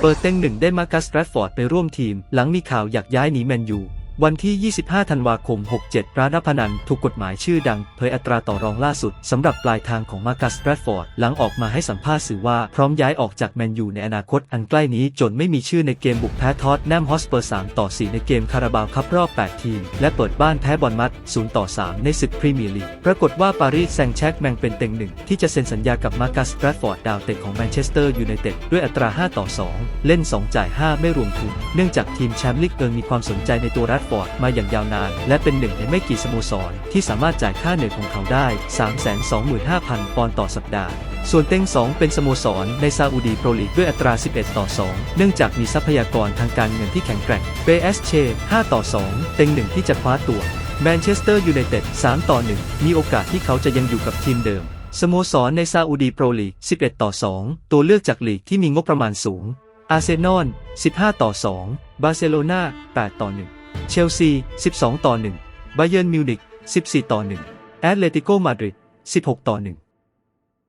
เปิดเต็งหนึ่งได้มาร์คัสแรดฟอร์ดไปร่วมทีม หลังมีข่าวอยากย้ายหนีแมนยู วันที่ 25 ธันวาคม 67 ร้านนักพนันถูกกฎหมายชื่อดังเผยอัตราต่อรองล่าสุดสำหรับปลายทางของมาร์คัสแรดฟอร์ด หลังออกมาให้สัมภาษณ์สื่อว่าพร้อมย้ายออกจากแมนยูในอนาคตอันใกล้นี้จนไม่มีชื่อในเกมบุกแพ้ทอตแนมฮอสเปอร์ 3 ต่อ 4 ในเกมคาราบาวคัพรอบ 8 ทีม และเปิดบ้านแพ้บอลมัด 0 ต่อ 3 ในศึกพรีเมียร์ลีก ปรากฏว่าปารีสแซงแชร์กแมงเป็นเต็งหนึ่งที่จะเซ็นสัญญากับมาร์คัสแรดฟอร์ดดาวเตะของแมนเชสเตอร์ยูไนเต็ดด้วยอัตรา 5 ต่อ 2 เล่น 2 จ่าย 5 ไม่รวมทุน เนื่องจากทีมแชมป์ลีกเอิงมีความสนใจในตัวแรดฟอร์ดมาอย่างยาวนาน และเป็นหนึ่งในไม่กี่สโมสร ที่สามารถจ่ายค่าเหนื่อยของเขาได้ 325,000 ปอนด์ต่อสัปดาห์ ส่วนเต็ง 2 เป็นสโมสรในซาอุดีโปรลีกด้วยอัตรา 11 ต่อ 2 เนื่องจากมีทรัพยากรทางการเงินที่แข็งแกร่งเบสเช5ต่อ 2 เต็งหนึ่งที่จะคว้าตัวแมนเชสเตอร์ยูไนเต็ด3ต่อ 1 มีโอกาสที่เขาจะยังอยู่กับทีมเดิมสโมสรในซาอุดีโปรลีก 11 ต่อ 2 ตัวเลือกจากลีกที่มีงบประมาณสูง อาร์เซนอล 15 ต่อ 2 บาร์เซโลนา 8 ต่อ 1 เชลซี 12 ต่อ 1 บาเยิร์นมิวนิก14 ต่อ 1 แอตเลติโกมาดริด16 ต่อ 1